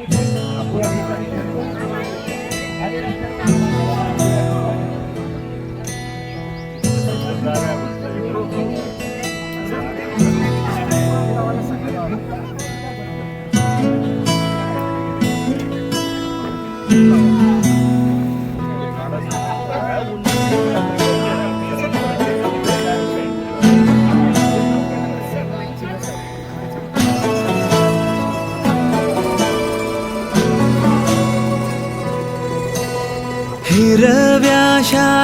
हिरव्याशा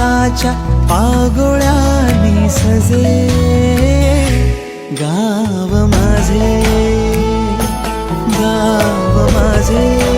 पावसाच्या पागोळ्यांनी सजे गाव माझे गाव माझे.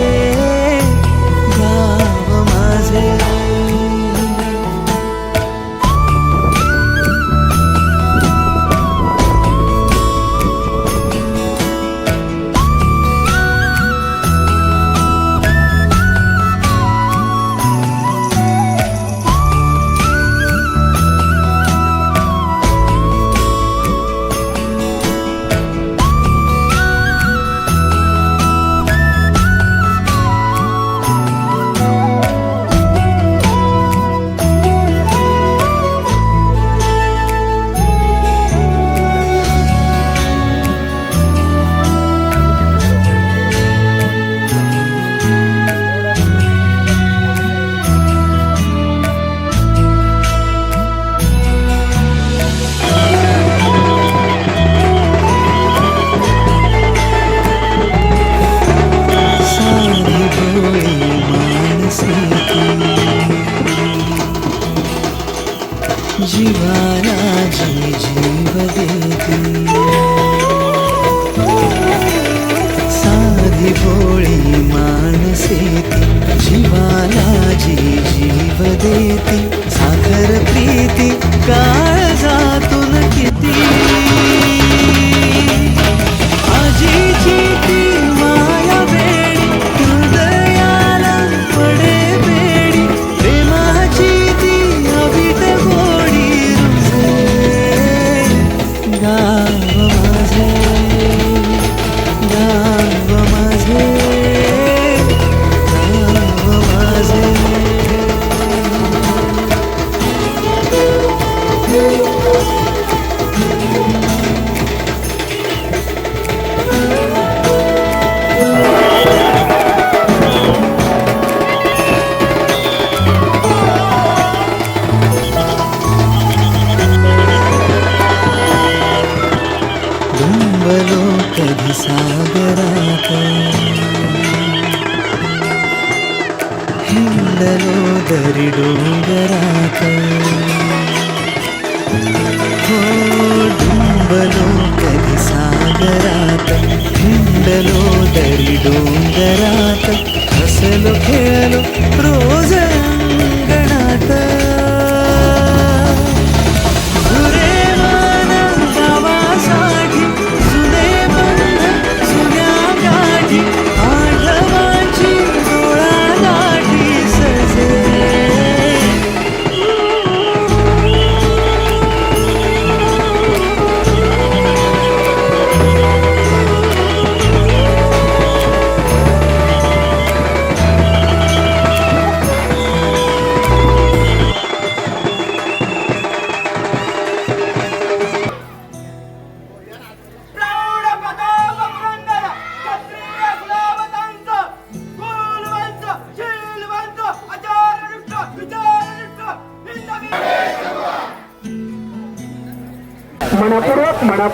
गाव డుంబలో నది సాగరాత హిండలో దరి డోంగరాత హసలు ఖేలు రోజంగణాత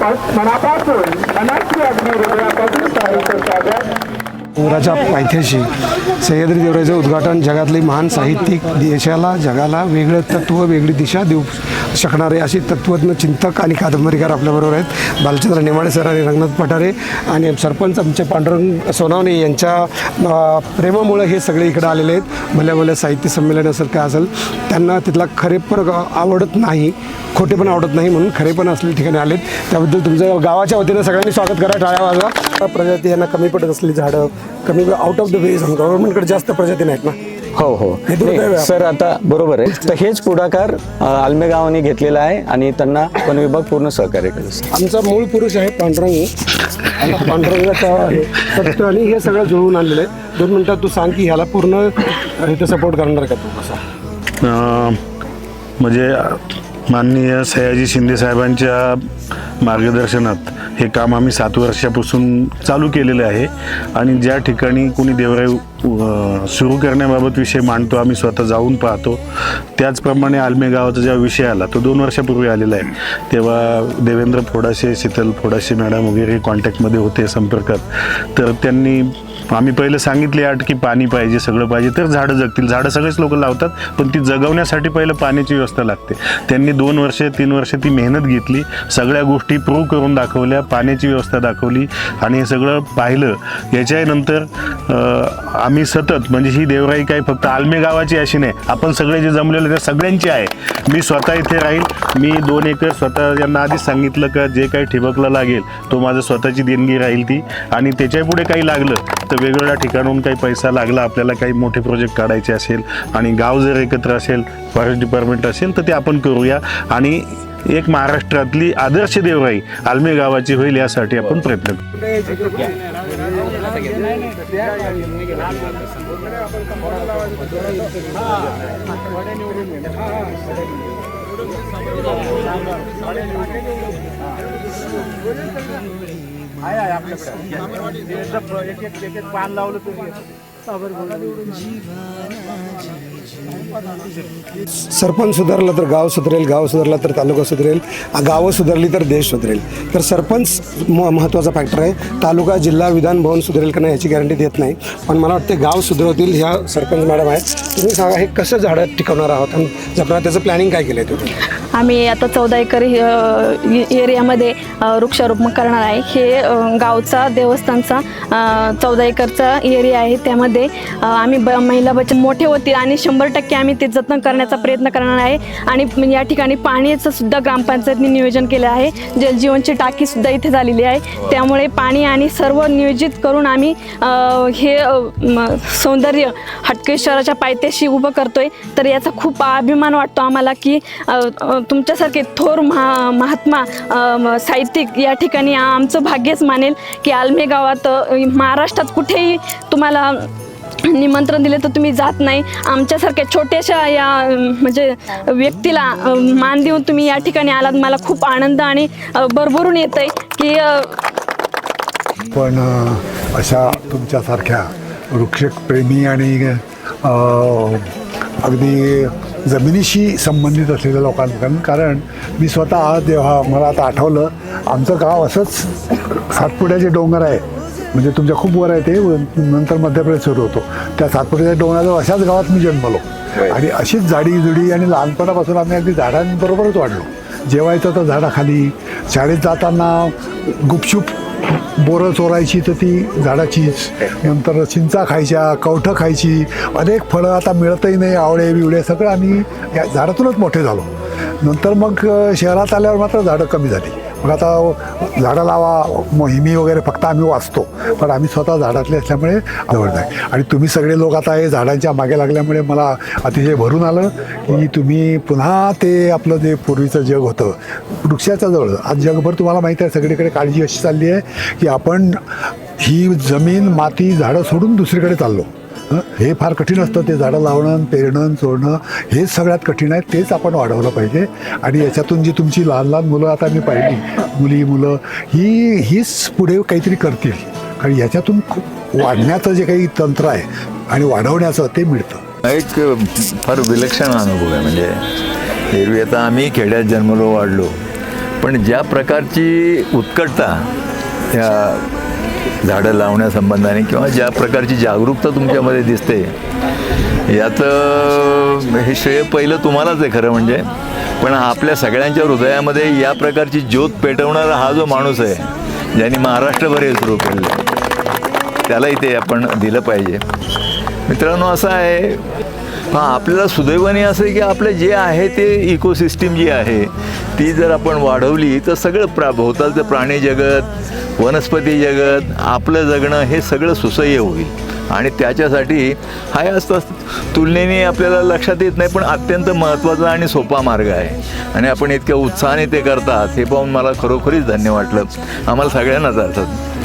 मनापासून मनाची अगदी हृदयापासून डोंगराच्या पायथ्याशी. सह्याद्री देवराचं उद्घाटन जगातले महान साहित्यिक देशाला जगाला वेगळं तत्त्व वेगळी दिशा देऊ शकणारे असे तत्त्वज्ञ चिंतक आणि कादंबरीकार आपल्याबरोबर आहेत. बालचंद्र नेमाडे सर आणि रंगनाथ पठारे आणि सरपंच आमचे पांडुरंग सोनावणे यांच्या प्रेमामुळे हे सगळे इकडे आलेले आहेत. भल्या भल्या साहित्य संमेलन असेल काय असेल त्यांना तिथला खरेपण आवडत नाही खोटे पण आवडत नाही म्हणून खरे पण असलेल्या ठिकाणी आलेत. त्याबद्दल तुमचं गावाच्या वतीनं सगळ्यांनी स्वागत करा टाळ्या वाजवा. प्रजाती यांना कमी पडत असलेली झाडं कमी आउट ऑफ द वे गव्हर्नमेंटकडे जास्त प्रजाती नाहीत ना. हो हो. हे नाही. सर आता बरोबर आहे. तर हेच पुढाकार अ, आल्मे गावाने घेतलेला आहे आणि त्यांना वन विभाग पूर्ण सहकार्य करत आमचा मूळ पुरुष आहे पांडुरंग. आणि पांडुरंगाचा आहे सत्य आणि हे सगळं जुळवून आणलेलं आहे. दोन मिनिटात तू सांग की ह्याला पूर्ण इथं सपोर्ट करणार का तू? कसा अं, म्हणजे माननीय सयाजी शिंदे साहेबांच्या मार्गदर्शनात हे काम आम्ही सात वर्षापासून चालू केलेलं आहे. आणि ज्या ठिकाणी कोणी देवराई सुरू करण्याबाबत विषय मांडतो आम्ही स्वतः जाऊन पाहतो. त्याचप्रमाणे आलमे गावाचा जेव्हा विषय आला तो दोन वर्षापूर्वी आलेला आहे. तेव्हा देवेंद्र फोडाशे शीतल फोडाशे मॅडम वगैरे कॉन्टॅक्टमध्ये होते संपर्कात. तर त्यांनी आम्ही पहिलं सांगितले आठ की पाणी पाहिजे सगळं पाहिजे तर झाडं जगतील. झाडं सगळेच लोक लावतात पण ती जगवण्यासाठी पहिलं पाण्याची व्यवस्था लागते. त्यांनी दोन वर्षे तीन वर्षे ती मेहनत घेतली. सगळ्या गोष्टी प्रूव्ह करून दाखवल्या पाण्याची व्यवस्था दाखवली आणि हे सगळं पाहिलं. याच्यानंतर आम्ही सतत म्हणजे ही देवराई काही फक्त आलमे गावाची अशी नाही. आपण सगळे जे जमलेले त्या सगळ्यांची आहे. मी स्वतः इथे राहील. मी दोन एकर स्वतः यांना आधीच सांगितलं का जे काही ठिबकला लागेल तो माझं स्वतःची देणगी राहील ती. आणि त्याच्या पुढे काही लागलं तर वेगवेगळ्या ठिकाणून काही पैसा लागला आपल्याला काही मोठे प्रोजेक्ट काढायचे असेल आणि गाव जर एकत्र असेल फॉरेस्ट डिपार्टमेंट असेल तर ते आपण करूया. आणि एक महाराष्ट्रातली आदर्श देवराई आलमे गावाची होईल यासाठी आपण प्रयत्न करू. सरपंच सुधारला तर गाव सुधरेल गाव सुधारला तर तालुका सुधरेल गावं सुधारली तर देश सुधरेल. तर सरपंच म महत्त्वाचा फॅक्टर आहे. तालुका जिल्हा विधान भवन सुधरेल का नाही याची गॅरंटी देत नाही. पण मला वाटते गाव सुधरवतील ह्या सरपंच मॅडम आहे तुम्ही सांगा हे कसं झाडं टिकवणार आहोत? आणि जपणार त्याचं प्लॅनिंग काय केलं आहे तुम्ही? आम्ही आता चौदा एकर एरियामध्ये वृक्षारोपण करणार आहे. हे गावचा देवस्थानचा चौदा एकरचा एरिया आहे. त्यामध्ये आम्ही ब महिला बचत मोठे होतील आणि शंभर टक्के आम्ही ते जतन करण्याचा प्रयत्न करणार आहे. आणि या ठिकाणी पाण्याचं सुद्धा ग्रामपंचायतने नियोजन केलं आहे. जलजीवनची टाकी सुद्धा इथे झालेली आहे. त्यामुळे पाणी आणि सर्व नियोजित करून आम्ही हे सौंदर्य हटकेश्वराच्या पायथ्याशी उभं करतोय. तर याचा खूप अभिमान वाटतो आम्हाला की तुमच्यासारखे थोर महा महात्मा साहित्यिक या ठिकाणी आमचं भाग्यच मानेल की आलमे गावात महाराष्ट्रात कुठेही तुम्हाला निमंत्रण दिले तर तुम्ही जात नाही. आमच्यासारख्या छोट्याशा या म्हणजे व्यक्तीला मान देऊन तुम्ही या ठिकाणी आलात. मला खूप आनंद आणि भरभरून येत आहे की पण अशा तुमच्यासारख्या वृक्षप्रेमी आणि अगदी जमिनीशी संबंधित असलेल्या लोकांकडून कारण मी स्वतः जेव्हा मला आता आठवलं आमचं गाव असंच सातपुड्याचे डोंगर आहे. म्हणजे तुमच्या खूप वर आहे ते नंतर मध्य प्रदेश सुरू होतो. त्या सातपुड्याच्या डोंगराजवळ अशाच गावात मी जन्मलो. आणि अशीच झाडी जुडी आणि लहानपणापासून आम्ही अगदी झाडांबरोबरच वाढलो. जेवायचं तर झाडाखाली शाळेत जाताना गुपचूप बोरं चोरायची तर ती झाडाचीच. नंतर चिंचा खायच्या कवठं खायची. अनेक फळं आता मिळतही नाही आवळे बिवळे सगळं आम्ही या झाडातूनच मोठे झालो. नंतर मग शहरात आल्यावर मात्र झाडं कमी झाली. मग आता झाडं लावा मोहिमी वगैरे फक्त आम्ही वाचतो. पण आम्ही स्वतः झाडातले असल्यामुळे आवडत आहे आणि तुम्ही सगळे लोक आता हे झाडांच्या मागे लागल्यामुळे मला अतिशय भरून आलं की तुम्ही पुन्हा ते आपलं जे पूर्वीचं जग होतं वृक्षाच्या जवळ. आज जगभर तुम्हाला माहिती आहे सगळीकडे काळजी अशी चालली आहे की आपण ही जमीन माती झाडं सोडून दुसरीकडे चाललो. हे? फार कठीण असतं ते झाडं लावणं पेरणं चोरणं हे सगळ्यात कठीण आहे तेच आपण वाढवलं पाहिजे. आणि याच्यातून जी तुमची लहान लहान मुलं आता मी पाहिली मुली मुलं ही हीच पुढे काहीतरी करतील. कारण याच्यातून खूप वाढण्याचं जे काही तंत्र आहे आणि वाढवण्याचं ते मिळतं. एक फार विलक्षण अनुभव आहे. म्हणजे एरवी आता आम्ही खेड्यात जन्मलो वाढलो. पण ज्या प्रकारची उत्कटता त्या झाडं लावण्यासंबंधाने किंवा ज्या प्रकारची जागरूकता तुमच्यामध्ये दिसते याचं हे श्रेय पहिलं तुम्हालाच आहे खरं म्हणजे. पण आपल्या सगळ्यांच्या हृदयामध्ये या प्रकारची ज्योत पेटवणारा हा जो माणूस आहे ज्यांनी महाराष्ट्रभर हे सुरू केलं त्यालाही ते आपण दिलं पाहिजे. मित्रांनो असं आहे हा आपल्याला सुदैवाने असं आहे की आपलं जे आहे ते इकोसिस्टीम जी आहे ती जर आपण वाढवली तर सगळं प्रा भोवतालचं प्राणी जगत वनस्पती जगत आपलं जगणं हे सगळं सुसह्य होईल. आणि त्याच्यासाठी हा असतं तुलनेने आपल्याला लक्षात येत नाही पण अत्यंत महत्त्वाचा आणि सोपा मार्ग आहे. आणि आपण इतक्या उत्साहाने ते करतात हे पाहून मला खरोखरीच धन्य वाटलं. आम्हाला सगळ्यांनाच अर्थात.